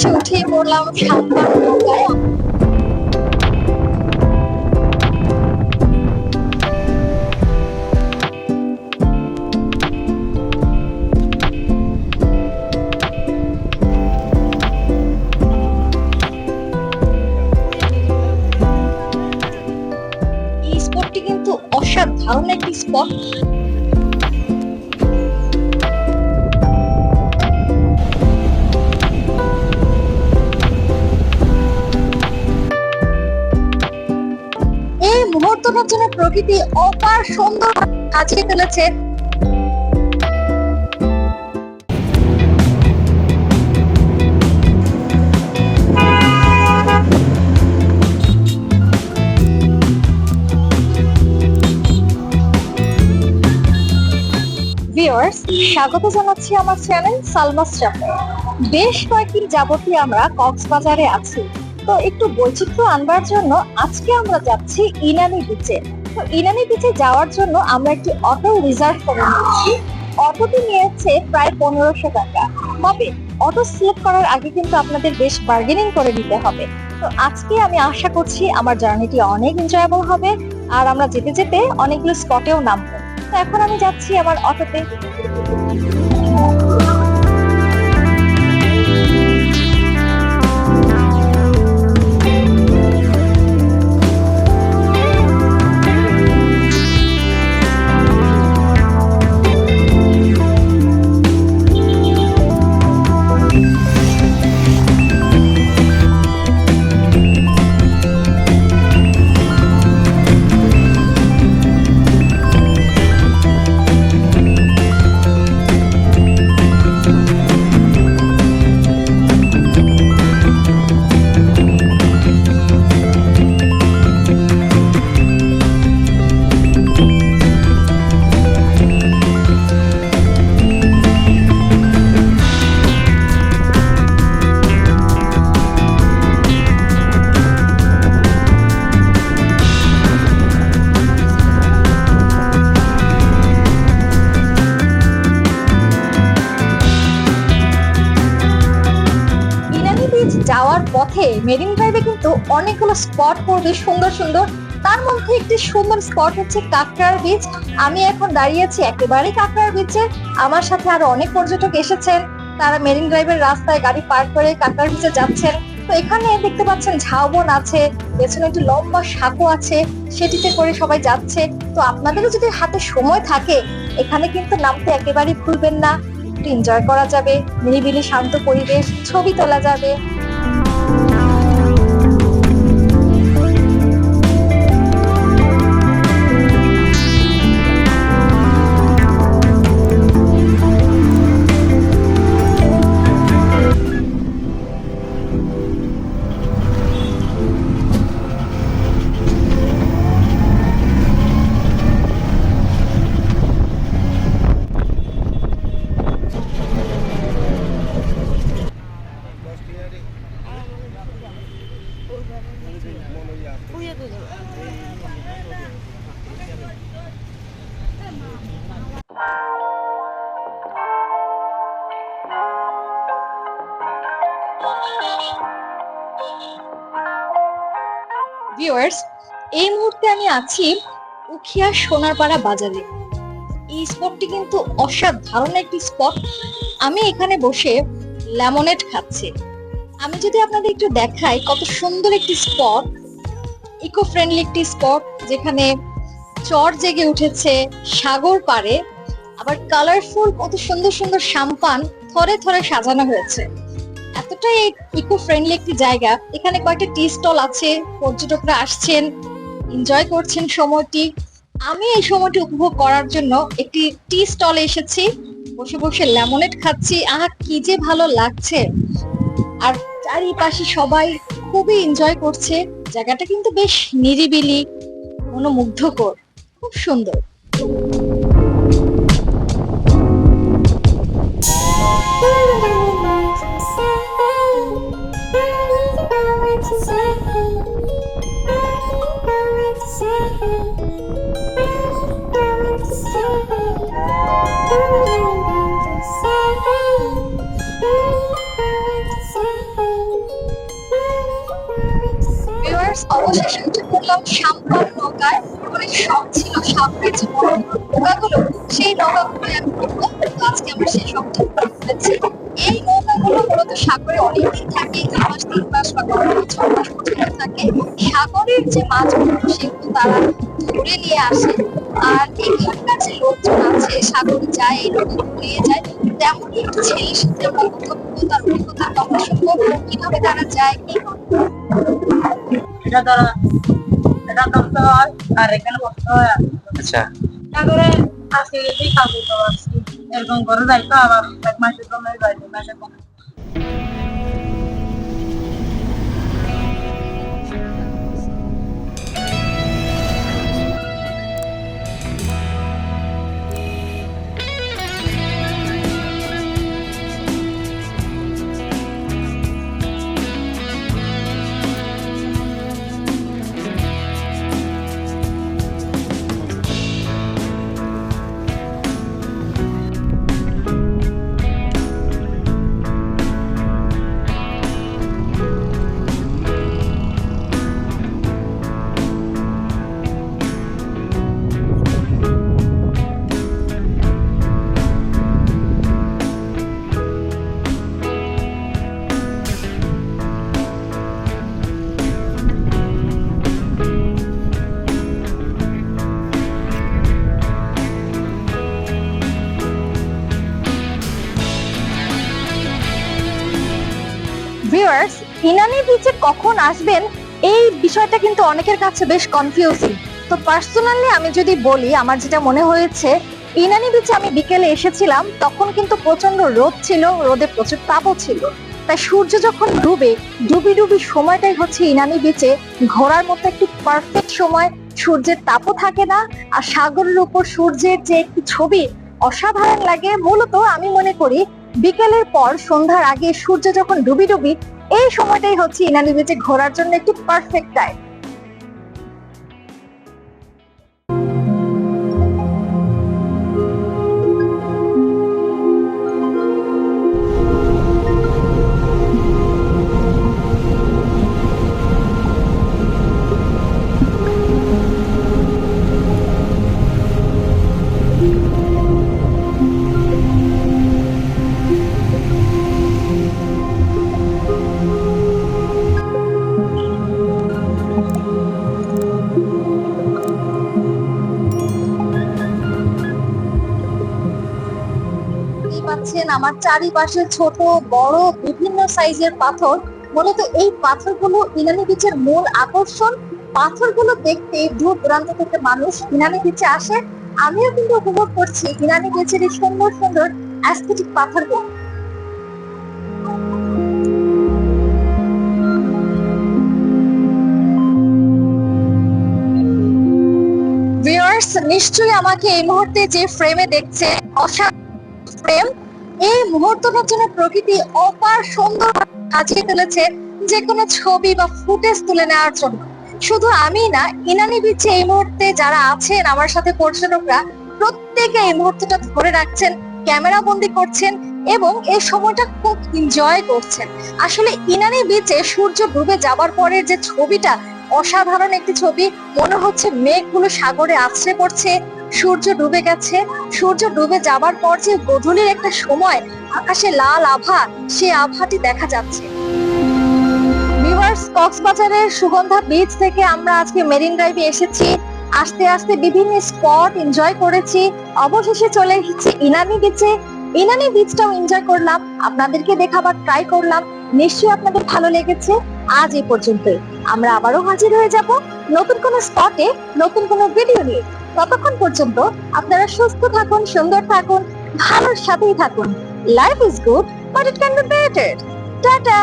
อยู่ที่มูลเราทำบ้างแล้ว প্রকৃতি অপার সুন্দর সাজিয়ে তুলেছে স্বাগত জানাচ্ছি আমার চ্যানেল সালমাস চাপে বেশ কয়েকদিন যাবতীয় আমরা কক্সবাজারে আছি। তো একটু বৈচিত্র্য আনবার জন্য আজকে আমরা যাচ্ছি ইনানি বিচে তো ইনানি বিচে যাওয়ার জন্য আমরা একটি অটো রিজার্ভ করে নিয়েছি। অটোটি নিয়েছে প্রায় পনেরোশো টাকা। তবে অটো সিলেক্ট করার আগে কিন্তু আপনাদের বেশ বার্গেনিং করে নিতে হবে। তো আজকে আমি আশা করছি আমার জার্নিটি অনেক এনজয়েবল হবে আর আমরা যেতে যেতে অনেকগুলো স্পটেও নামবো। তো এখন আমি যাচ্ছি আমার অটোতে। পথে মেরিন ড্রাইভে কিন্তু অনেকগুলো স্পট পড়বে, সুন্দর সুন্দর। তার মধ্যে একটি সুন্দর স্পট হচ্ছে কাকড়ার বিচ। আমি এখন দাঁড়িয়ে আছি একেবারে কাকড়ার বিচে। আমার সাথে আরও অনেক পর্যটক এসেছেন। তারা মেরিন ড্রাইভের রাস্তায় গাড়ি পার্ক করে কাকড়ার বিচে যাচ্ছেন। তো এখানে দেখতে পাচ্ছেন ঝাউবন আছে, পেছনে একটি লম্বা সাঁকো আছে, সেটিতে করে সবাই যাচ্ছে। তো আপনাদেরও যদি হাতে সময় থাকে, এখানে কিন্তু নামতে একেবারেই ভুলবেন না। একটু এনজয় করা যাবে, নিরিবিলি শান্ত পরিবেশ, ছবি তোলা যাবে। ভিউয়ার্স এই মুহূর্তে আমি আছি উখিয়া সোনারপাড়া বাজারে। এই স্পটটি কিন্তু অসাধারণ একটি স্পট আমি এখানে বসে লেমনেড খাচ্ছি। আমি যদি আপনাদের একটু দেখাই কত সুন্দর একটি স্পট ইকো ফ্রেন্ডলি একটি স্পট, যেখানে চর জেগে উঠেছে সাগর পাড়ে, আবার কালারফুল কত সুন্দর সুন্দর সাম্পান থরে থরে সাজানো হয়েছে। এতটাই ইকো ফ্রেন্ডলি একটি জায়গা। এখানে কয়েকটা টি স্টল আছে, পর্যটকরা আসছেন এনজয় করছেন সময়টি। আমি এই সময়টি উপভোগ করার জন্য একটি টি স্টলে এসেছি। বসে বসে লেমনেড খাচ্ছি। আহা, কি যে ভালো লাগছে। আর চারিপাশে সবাই খুবই এনজয় করছে। জায়গাটা কিন্তু বেশ নিরিবিলি মনোমুগ্ধকর খুব সুন্দর। করলাম সাম্পার নৌকায় অনেক শখ ছিল সামনে যে বড় নৌকাগুলো সেই নৌকাগুলো করব তো আজকে আমরা সেই শখটা করেছি। এই নৌকাগুলো মূলত সাগরে অনেকদিন থাকে দুই মাস তিন মাস বা কোনো ছ মাস পর্যন্ত থাকে। সাগরের যে মাছগুলো, সেগুলো তারা ধরে নিয়ে আসে। আর এখানকার যে লোকজন আছে, সাগরে যায়, এই নৌকা ঘুরিয়ে যায়, তেমনই একটু ছেলের সাথে আমরা কথা বলব তার অভিজ্ঞতার কথা শুনব কীভাবে তারা যায়, কি এটা ধরো এটা করতে হয় আর এখানে বসতে হয়? আচ্ছা। তারপরে আজকে গেছি কালকে তো আসছি এরকম করে যাই আবার এক মাসের জন্য যাই দু মাসের ইনানি বিচে কখন আসবেন, এই বিষয়টা কিন্তু অনেকের কাছে বেশ কনফিউজিং তো পার্সোনালি আমি যদি বলি, আমার যেটা মনে হয়েছে, ইনানি বিচে আমি বিকেলে এসেছিলাম, তখন কিন্তু প্রচণ্ড রোদ ছিল, রোদে প্রচুর তাপও ছিল। তাই সূর্য যখন ডুবে, ডুবি ডুবি সময়টাই হচ্ছে ইনানি বিচে, ঘোরার মতো একটি পারফেক্ট সময়, সূর্যের তাপও থাকে না, আর সাগরের উপর সূর্যের যে একটি ছবি, অসাধারণ লাগে। মূলত আমি মনে করি, বিকেলের পর সন্ধ্যার আগে সূর্য যখন ডুবি ডুবি এই সময়টাই হচ্ছে ইনানি বিচে ঘোরার জন্য একটি পারফেক্ট টাইম দেখতেই আমার চারিপাশে ছোট, বড়, বিভিন্ন সাইজের পাথর। মূলত এই পাথরগুলো ইনানি বিচের মূল আকর্ষণ। পাথরগুলো দেখতে দূর দূরান্ত থেকে মানুষ ইনানি বিচে আসে। আমিও কিন্তু উপভোগ করছি ইনানি বিচের এই সুন্দর সুন্দর অ্যাস্থেটিক পাথরগুলো। নিশ্চয়ই আমাকে এই মুহূর্তে যে ফ্রেমে দেখছে অসাধারণ ফ্রেম এই মুহূর্তটার জন্য প্রকৃতি অপার সুন্দর সাজিয়ে তুলেছে যে কোনো ছবি বা ফুটেজ তুলে নেওয়ার জন্য। শুধু আমি না, ইনানি বিচে এই মুহূর্তে যারা আছেন, আমার সাথে পর্যটকরা, প্রত্যেকে এই মুহূর্তটা ধরে রাখছেন, ক্যামেরা বন্দি করছেন এবং এই সময়টা খুব এনজয় করছেন। আসলে ইনানি বিচে সূর্য ডুবে যাবার পরে যে ছবিটা, অসাধারণ একটি ছবি, মনে হচ্ছে মেঘগুলো সাগরে আছড়ে পড়ছে সূর্য ডুবে গেছে। সূর্য ডুবে যাবার পর যে গধূলির একটা সময়, আকাশে লাল আভা সেই আভাটি দেখা যাচ্ছে। কক্সবাজারের সুগন্ধা বিচ থেকে আমরা আজকে মেরিন ড্রাইভে এসেছি। আস্তে আস্তে বিভিন্ন স্পট এনজয় করেছি। অবশেষে চলে এসেছি ইনানি বিচে ইনানি বিচটাও এনজয় করলাম। আপনাদেরকে দেখাবার ট্রাই করলাম। নিশ্চয়ই আপনাদের ভালো লেগেছে। আজ এই পর্যন্ত আমরা আবারও হাজির হয়ে যাব নতুন কোনো স্পটে নতুন কোনো ভিডিও নিয়ে। ততক্ষণ পর্যন্ত আপনারা সুস্থ থাকুন, সুন্দর থাকুন, ভালোর সাথেই থাকুন। Life is good but it can be better tata!